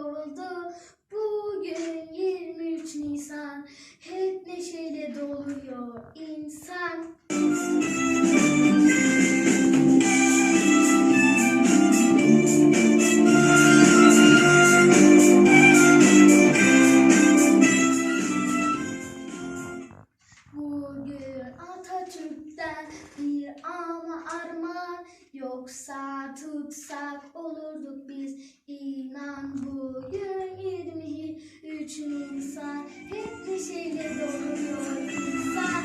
kovuldu. Bugün 23 Nisan hep neşeyle doluyor insan. Yoksa tutsak olurduk biz. İnan Bugün 23 Nisan. Hep neşeyle doluyor insan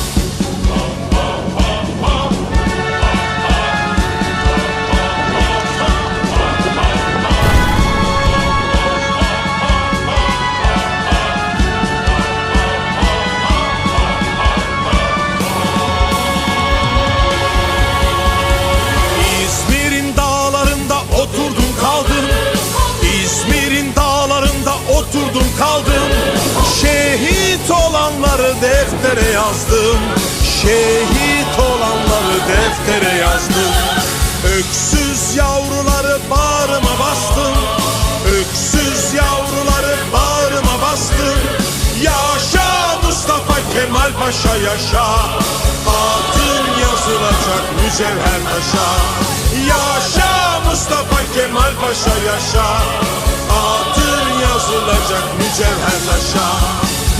deftere yazdım. Şehit olanları deftere yazdım. Öksüz yavruları bağrıma bastım. Öksüz yavruları bağrıma bastım. Yaşa Mustafa Kemal Paşa yaşa. Adın yazılacak mücevher taşa. Yaşa Mustafa Kemal Paşa yaşa. Adın yazılacak mücevher taşa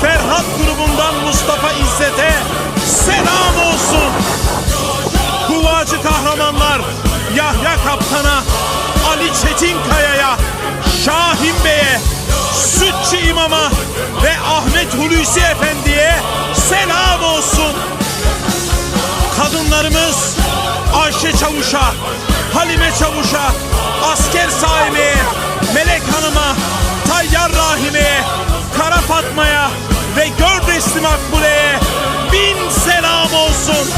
Ferhat grubundan Mustafa İzzet'e selam olsun. Kuvacı kahramanlar Yahya Kaptan'a, Ali Çetinkaya'ya, Şahin Bey'e, Sütçü İmam'a ve Ahmet Hulusi Efendi'ye selam olsun. Kadınlarımız Ayşe Çavuş'a, Halime Çavuş'a, Asker Sahime'ye, Melek Hanım'a, Tayyar Rahime'ye, Kara Fatma'ya, Rasim Akbule'ye bin selam olsun.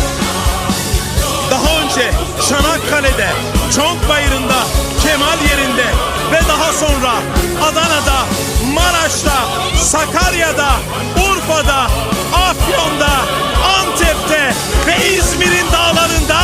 Daha önce Çanakkale'de, Çonkbayırı'nda, Kemal yerinde ve daha sonra Adana'da, Maraş'ta, Sakarya'da, Urfa'da, Afyon'da, Antep'te ve İzmir'in dağlarında